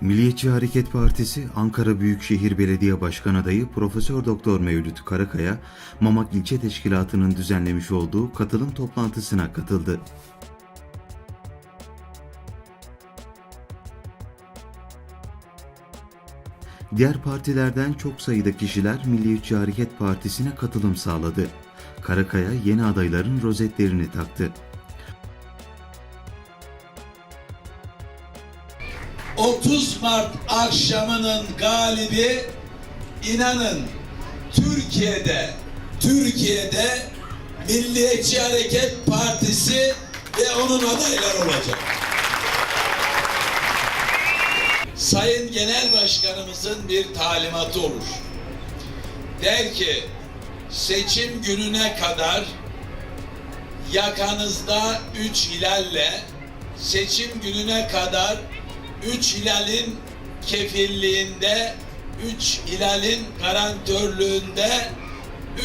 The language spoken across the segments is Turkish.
Milliyetçi Hareket Partisi Ankara Büyükşehir Belediye Başkan adayı Profesör Doktor Mevlüt Karakaya, Mamak İlçe Teşkilatı'nın düzenlemiş olduğu katılım toplantısına katıldı. Diğer partilerden çok sayıda kişiler Milliyetçi Hareket Partisi'ne katılım sağladı. Karakaya yeni adayların rozetlerini taktı. 30 Mart akşamının galibi inanın Türkiye'de Türkiye'de Milliyetçi Hareket Partisi ve onun adayları olacak. Sayın Genel Başkanımızın bir talimatı olur. Der ki seçim gününe kadar yakanızda üç hilalle seçim gününe kadar üç hilalin kefilliğinde, üç hilalin garantörlüğünde,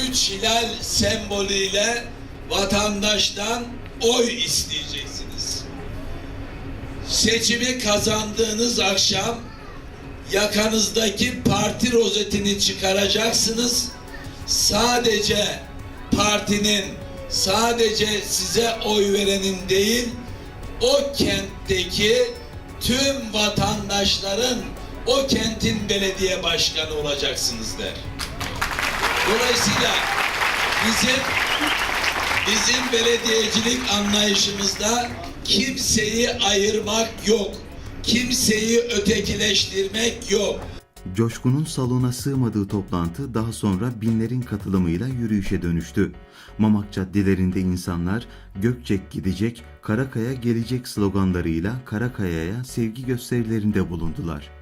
üç hilal sembolüyle vatandaştan oy isteyeceksiniz. Seçimi kazandığınız akşam yakanızdaki parti rozetini çıkaracaksınız. Sadece partinin, sadece size oy verenin değil, o kentteki tüm vatandaşların o kentin belediye başkanı olacaksınız der. Dolayısıyla bizim bizim belediyecilik anlayışımızda kimseyi ayırmak yok. Kimseyi ötekileştirmek yok. Coşkunun salona sığmadığı toplantı daha sonra binlerin katılımıyla yürüyüşe dönüştü. Mamak caddelerinde insanlar Gökçek gidecek, Karakaya gelecek sloganlarıyla Karakaya'ya sevgi gösterilerinde bulundular.